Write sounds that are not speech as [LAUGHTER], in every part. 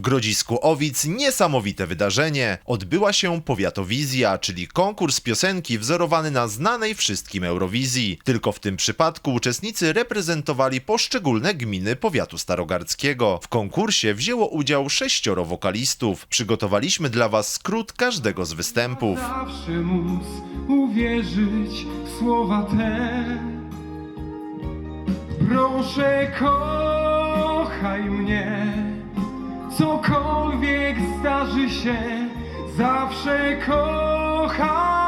Grodzisku Owic niesamowite wydarzenie. Odbyła się Powiatowizja, czyli konkurs piosenki wzorowany na znanej wszystkim Eurowizji. Tylko w tym przypadku uczestnicy reprezentowali poszczególne gminy powiatu starogardzkiego. W konkursie wzięło udział sześcioro wokalistów. Przygotowaliśmy dla Was skrót każdego z występów. Zawsze móc uwierzyć w słowa te. Proszę, kochaj mnie, cokolwiek zdarzy się, zawsze kochaj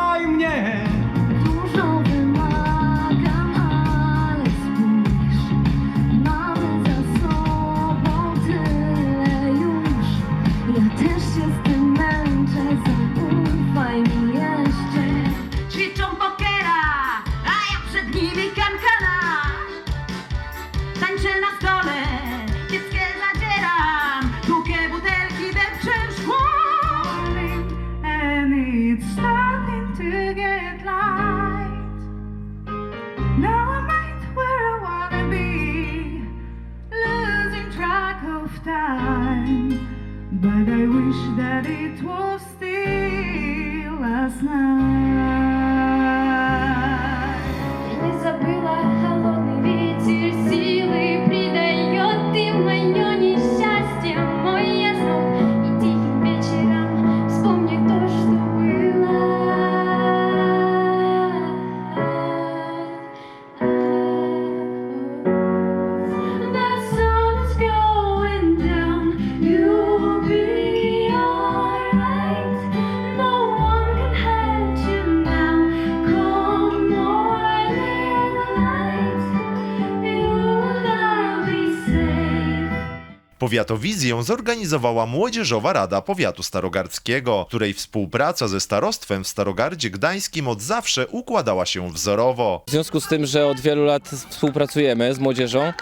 wish that it was still last night Не забыла холодный Powiatowizję zorganizowała Młodzieżowa Rada Powiatu Starogardzkiego, której współpraca ze starostwem w Starogardzie Gdańskim od zawsze układała się wzorowo. W związku z tym, że od wielu lat współpracujemy z młodzieżą,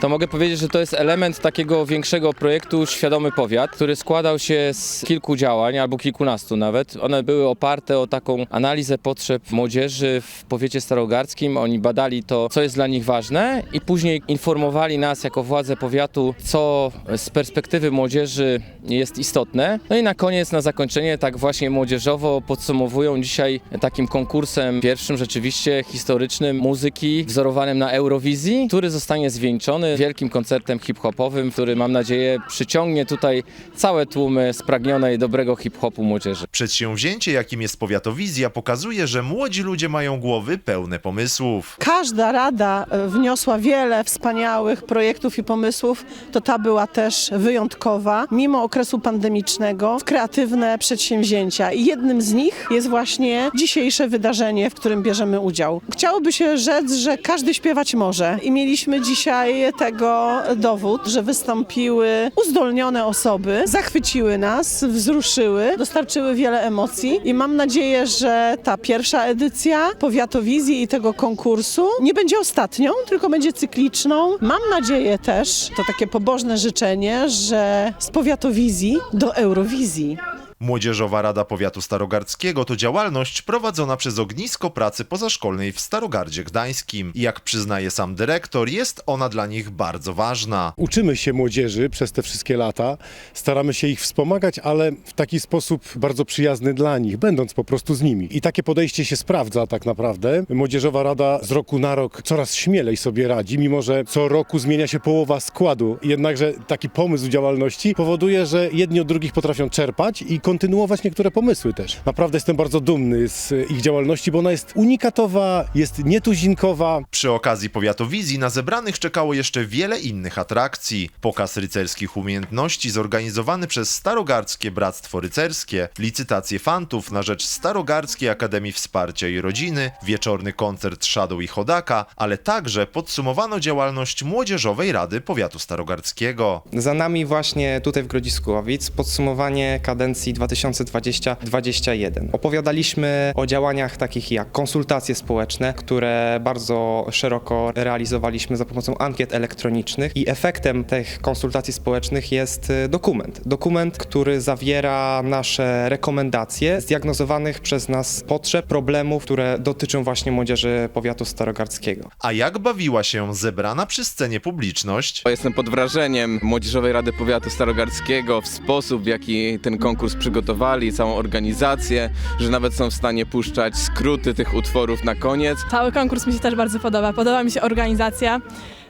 to mogę powiedzieć, że to jest element takiego większego projektu Świadomy Powiat, który składał się z kilku działań, albo kilkunastu nawet. One były oparte o taką analizę potrzeb młodzieży w powiecie starogardzkim. Oni badali to, co jest dla nich ważne i później informowali nas jako władze powiatu, co z perspektywy młodzieży jest istotne. No i na koniec, na zakończenie, tak właśnie młodzieżowo podsumowują dzisiaj takim konkursem pierwszym rzeczywiście historycznym muzyki wzorowanym na Eurowizji, który zostanie zwieńczony wielkim koncertem hip-hopowym, który mam nadzieję przyciągnie tutaj całe tłumy spragnionej dobrego hip-hopu młodzieży. Przedsięwzięcie, jakim jest Powiatowizja, pokazuje, że młodzi ludzie mają głowy pełne pomysłów. Każda rada e, wniosła wiele wspaniałych projektów i pomysłów, to ta była też wyjątkowa, mimo okresu pandemicznego, w kreatywne przedsięwzięcia. I jednym z nich jest właśnie dzisiejsze wydarzenie, w którym bierzemy udział. Chciałoby się rzec, że każdy śpiewać może. I mieliśmy dzisiaj tego dowód, że wystąpiły uzdolnione osoby, zachwyciły nas, wzruszyły, dostarczyły wiele emocji. I mam nadzieję, że ta pierwsza edycja Powiatowizji i tego konkursu nie będzie ostatnią, tylko będzie cykliczną. Mam nadzieję też, to takie pobożne życzenie, że z Powiatowizji do Eurowizji. Młodzieżowa Rada Powiatu Starogardzkiego to działalność prowadzona przez ognisko pracy pozaszkolnej w Starogardzie Gdańskim. I jak przyznaje sam dyrektor, jest ona dla nich bardzo ważna. Uczymy się młodzieży przez te wszystkie lata, staramy się ich wspomagać, ale w taki sposób bardzo przyjazny dla nich, będąc po prostu z nimi. I takie podejście się sprawdza tak naprawdę. Młodzieżowa Rada z roku na rok coraz śmielej sobie radzi, mimo że co roku zmienia się połowa składu. Jednakże taki pomysł działalności powoduje, że jedni od drugich potrafią czerpać i kontynuować niektóre pomysły też. Naprawdę jestem bardzo dumny z ich działalności, bo ona jest unikatowa, jest nietuzinkowa, Przy okazji Powiatowizji na zebranych czekało jeszcze wiele innych atrakcji. Pokaz rycerskich umiejętności zorganizowany przez Starogardzkie Bractwo Rycerskie, licytacje fantów na rzecz Starogardzkiej Akademii Wsparcia i Rodziny, wieczorny koncert Shadow i Chodaka, ale także podsumowano działalność Młodzieżowej Rady Powiatu Starogardzkiego. Za nami właśnie tutaj w Grodzisku Łowic podsumowanie kadencji 2020-2021. Opowiadaliśmy o działaniach takich jak konsultacje społeczne, które bardzo szeroko realizowaliśmy za pomocą ankiet elektronicznych i efektem tych konsultacji społecznych jest y, dokument. Dokument, który zawiera nasze rekomendacje zdiagnozowanych przez nas potrzeb, problemów, które dotyczą właśnie młodzieży powiatu starogardzkiego. A jak bawiła się zebrana przy scenie publiczność? Jestem pod wrażeniem Młodzieżowej Rady Powiatu Starogardzkiego, w sposób w jaki ten konkurs przygotowali, całą organizację, że nawet są w stanie puszczać skróty tych utworów na koniec. Cały konkurs mi się też bardzo podoba. Podoba mi się organizacja,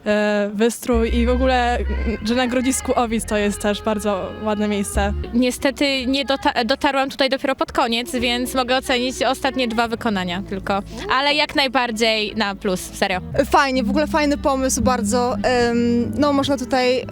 e, wystrój i w ogóle, że na Grodzisku Owic to jest też bardzo ładne miejsce. Niestety nie dota- dotarłam tutaj dopiero pod koniec, więc mogę ocenić ostatnie dwa wykonania tylko. Ale jak najbardziej na plus, serio. Fajnie, w ogóle fajny pomysł bardzo. No, można tutaj y,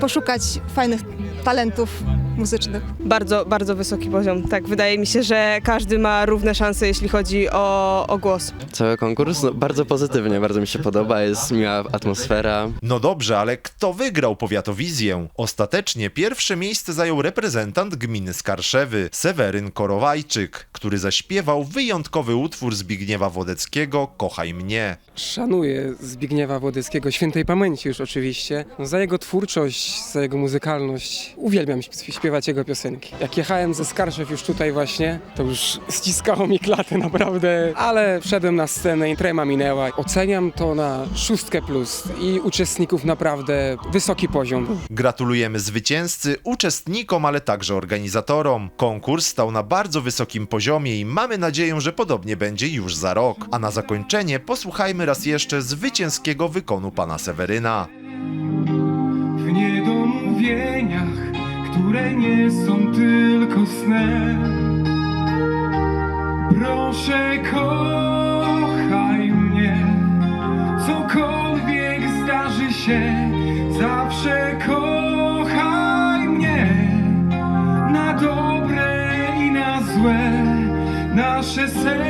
poszukać fajnych talentów muzycznych. Bardzo, bardzo wysoki poziom. Tak, wydaje mi się, że każdy ma równe szanse, jeśli chodzi o, o głos. Cały konkurs no, bardzo pozytywnie, bardzo mi się podoba, jest miła atmosfera. No dobrze, ale kto wygrał powiatowizję? Ostatecznie pierwsze miejsce zajął reprezentant gminy Skarszewy, Seweryn Korowajczyk, który zaśpiewał wyjątkowy utwór Zbigniewa Wodeckiego Kochaj mnie. Szanuję Zbigniewa Włodyckiego, świętej pamięci już oczywiście, no, za jego twórczość, za jego muzykalność. Uwielbiam śp- śpiewać jego piosenki. Jak jechałem ze Skarszew już tutaj właśnie, to już ściskało mi klatę [LAUGHS] naprawdę, ale wszedłem na scenę i trema minęła. Oceniam to na szóstkę plus i uczestników naprawdę wysoki poziom. Gratulujemy zwycięzcy, uczestnikom, ale także organizatorom. Konkurs stał na bardzo wysokim poziomie i mamy nadzieję, że podobnie będzie już za rok. A na zakończenie posłuchajmy raz jeszcze zwycięskiego wykonu pana Seweryna. Które nie są tylko snem. Proszę kochaj mnie. Cokolwiek zdarzy się Zawsze kochaj mnie. Na dobre i na złe Nasze serca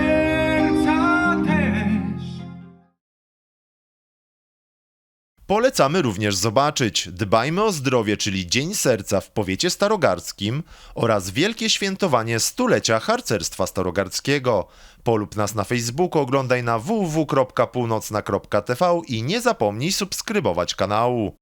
Polecamy również zobaczyć Dbajmy o zdrowie, czyli Dzień Serca w powiecie starogardzkim oraz Wielkie Świętowanie stulecia harcerstwa starogardzkiego. Polub nas na Facebooku, oglądaj na www.północna.tv i nie zapomnij subskrybować kanału.